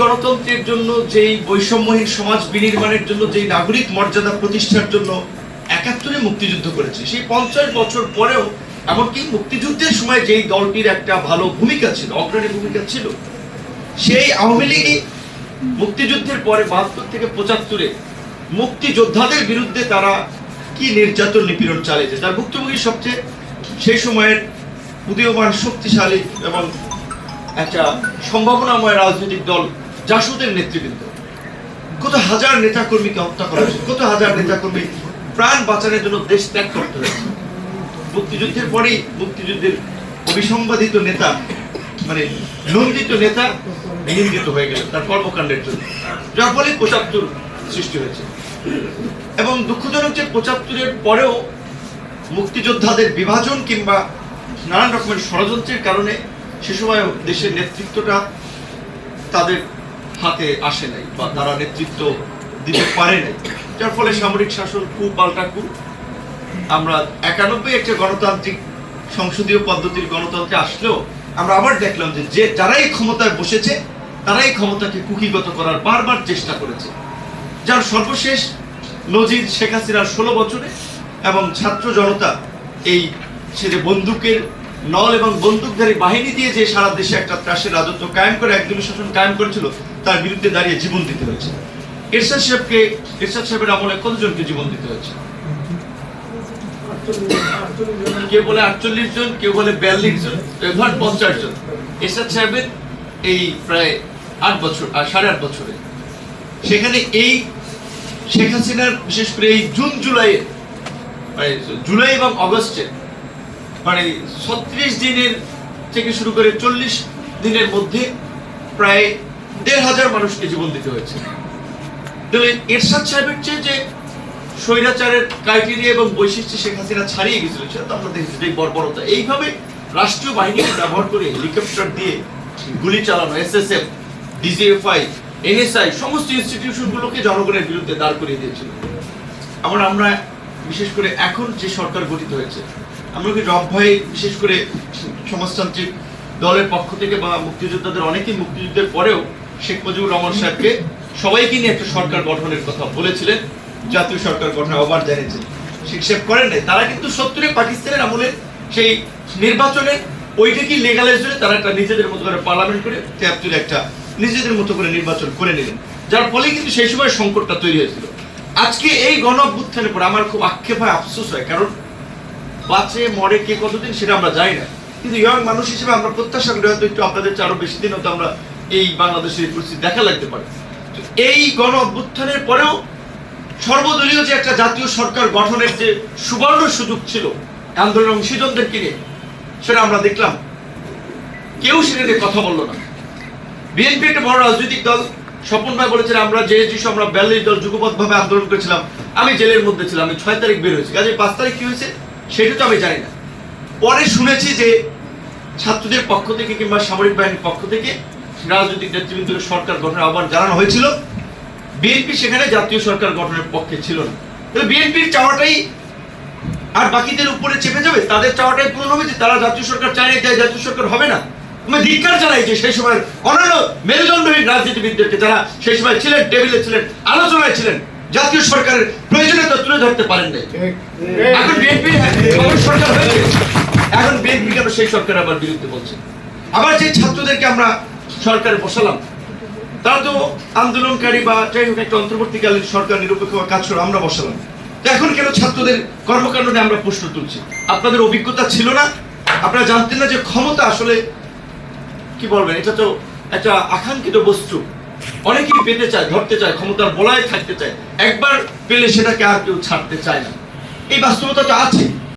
গণতন্ত্রের জন্য, যেই বৈষম্যহীন সমাজ বিনির্মাণের জন্য, যেই নাগরিক মর্যাদা প্রতিষ্ঠার জন্য একাত্তরে মুক্তিযুদ্ধ করেছে। সেই পঞ্চাশ বছর পরেও, এমনকি মুক্তিযুদ্ধের সময় যেই দলটির একটা ভালো ভূমিকা ছিল, অগ্রণী ভূমিকা ছিল, সেই আওয়ামী লীগই মুক্তিযুদ্ধের পরে বাহাত্তর থেকে পঁচাত্তরে মুক্তিযোদ্ধাদের বিরুদ্ধে তারা কি নির্যাতন নিপীড়ন চালিয়েছে, তার ভুক্তভোগী সবচেয়ে সেই সময়ের উদীয়মান শক্তিশালী এবং একটা সম্ভাবনাময় রাজনৈতিক দল জাসুদের নেতৃবৃন্দ। কত হাজার নেতাকর্মীকে হত্যা করা হয়েছে, কত হাজার নেতাকর্মী প্রাণ বাঁচানোর জন্য দেশ ত্যাগ করতে হয়েছে। মুক্তিযুদ্ধের পরেই মুক্তিযুদ্ধের অবিসংবাদিত নেতা মানে নন্দিত নেতা নিন্দিত হয়ে গেল তার কর্মকাণ্ডের জন্য। যার ফলে পঁচাত্তর সৃষ্টি হয়েছে। এবং দুঃখজনক যে পঁচাত্তরের পরেও মুক্তিযোদ্ধাদের বিভাজন কিংবা নানান রকমের ষড়যন্ত্রের কারণে সে সময় দেশের নেতৃত্বটা তাদের হাতে আসে নাই বা তারা নেতৃত্ব দিতে পারে নাই। যার ফলে সামরিক শাসন কু পাল্টা কু আমরা একানব্বই একটা গণতান্ত্রিক সংসদীয় পদ্ধতির গণতন্ত্রে আসলেও আমরা আবার দেখলাম যে যে যারাই ক্ষমতায় বসেছে, তারাই ক্ষমতাকে কুকিগত করার বারবার চেষ্টা করেছে। যার সর্বশেষ নজির শেখ হাসিনার ষোলো বছরে এবং ছাত্র জনতা এই সে যে বন্দুকের নল এবং বন্দুকধারী বাহিনী দিয়ে যে সারা দেশে একটা ত্রাসের রাজত্ব কায়েম করে একদলীয় শাসন কায়েম করেছিল তার বিরুদ্ধে দাঁড়িয়ে জীবন দিতে হয়েছে। এরশাদ সাহেবকে, এরশাদ সাহেবের আমলে কতজনকে জীবন দিতে হয়েছে? কেউ বলে আটচল্লিশ জন, কেউ বলে বিয়াল্লিশ জন ধর পঞ্চাশ জন। এরশাদ সাহেবের এই প্রায় আট বছর সাড়ে আট বছরে। সেখানে এই শেখ হাসিনার, বিশেষ করে এই জুন জুলাই মানে জুলাই এবং অগস্টে মানে ছত্রিশ দিনের থেকে শুরু করে চল্লিশ দিনের মধ্যে প্রায় দেড় হাজার মানুষকে জীবন দিতে হয়েছে। এরশাদ সাহেবের চেয়ে যে স্বৈরাচারের ক্রাইটেরিয়া এবং বৈশিষ্ট্য শেখ হাসিনা ছাড়িয়ে গেছিল, সেটা তো আমরা দেখেছি বর্বরতা। এইভাবে রাষ্ট্রীয় বাহিনীকে ব্যবহার করে হেলিকপ্টার দিয়ে গুলি চালানো এনএসআই সমস্ত জনগণের বিরুদ্ধে দাঁড় করিয়ে দিয়েছিল। আমরা আমরা বিশেষ করে এখন যে সরকার গঠিত হয়েছে, আমরা কি রব ভয়ে বিশেষ করে সমাজতান্ত্রিক দলের পক্ষ থেকে বা মুক্তিযোদ্ধাদের, অনেকেই মুক্তিযুদ্ধের পরেও শেখ মুজিবুর রহমান সাহেবকে সবাইকে নিয়ে একটা সরকার গঠনের কথা বলেছিলেন, জাতীয় সরকার গঠনের আহ্বান জানিয়েছেন। শিক্ষেপ করেন নাই, তারা কিন্তু সত্তরে পাকিস্তানের আমলে সেই নির্বাচনে ওইটা কি লেগালাইজ হয়ে তারা একটা নিজেদের মতো করে পার্লামেন্ট করে তিয়াত্তরে একটা নিজেদের মতো করে নির্বাচন করে নিলেন। যার ফলে কিন্তু সেই সময় সংকটটা তৈরি হয়েছিল। আজকে এই গণ অভ্যুত্থানের পর আমার খুব আক্ষেপ হয়, আফসোস হয়, কারণ বাঁচে, মরে কে কতদিন সেটা আমরা জানি না। কিন্তু ইয়ং মানুষ হিসেবে আমরা প্রত্যাশা করি, হয়তো একটু আপনাদের আরও বেশি দিন হয়তো আমরা এই বাংলাদেশের পরিস্থিতি দেখা লাগতে পারে। এই গণ অভ্যুত্থানের পরেও সর্বদলীয় যে একটা জাতীয় সরকার গঠনের যে সুবর্ণ সুযোগ ছিল, আন্দোলন অংশীজনদেরকে কিনে সেটা আমরা দেখলাম। কেউ সেটা নিয়ে কথা বলল না। বিএনপি একটা বড় রাজনৈতিক দল। স্বপন ভাই বলেছেন, আমরা যে যিশু, আমরা বিয়াল্লিশ দল যুগপথভাবে আন্দোলন করেছিলাম, আমি জেলের মধ্যে ছিলাম, আমি ছয় তারিখ বের হয়েছি। কাজে পাঁচ তারিখ কি হয়েছে, সেটা তো আমি জানি না। পরে শুনেছি যে ছাত্রদের পক্ষ থেকে কিংবা সামরিক বাহিনীর পক্ষ থেকে রাজনৈতিক নেতৃবৃন্দকে সরকার গঠনের আহ্বান জানানো হয়েছিল। বিএনপি সেখানে জাতীয় সরকার গঠনের পক্ষে ছিল না। তাহলে বিএনপির চাওয়াটাই আর বাকিদের উপরে চেপে যাবে, তাদের চাওয়াটাই পূরণ হবে যে তারা জাতীয় সরকার চায় তাই জাতীয় সরকার হবে না। ধিক্কার জানাই যে সেই সময় অন্যান্য মেরুদণ্ডহীন রাজনীতিবিদদেরকে যারা সেই সময় ছিলেন, টেবিলে ছিলেন, আলোচনায় ছিলেন, জাতীয় সরকারের প্রয়োজনীয়তা তুলে ধরতে পারেন নাই। এখন বিএনপি সরকার হয়েছে। এখন বিএনপি কেন সেই সরকার আবার বিরুদ্ধে বলছে? আবার যে ছাত্রদেরকে আমরা সরকারে বসালাম। তারা তো আন্দোলনকারী বা যাই হোক একটা অন্তর্বর্তীকালীন সরকার নিরপেক্ষ কাজ করে আমরা বসালাম। এখন কেন ছাত্রদের কর্মকাণ্ড নিয়ে আমরা প্রশ্ন তুলছি? আপনাদের অভিজ্ঞতা ছিল না? আপনারা জানতেন না যে ক্ষমতা আসলে কি বলবেন? এটা তো একটা আকাঙ্ক্ষিত বস্তু। অনেকেই পেতে চায়, ধরতে চায়, ক্ষমতার বলায় থাকতে চায়। একবার পেলে সেটাকে আর কেউ ছাড়তে চায় না। এই বাস্তবতা তো আছে।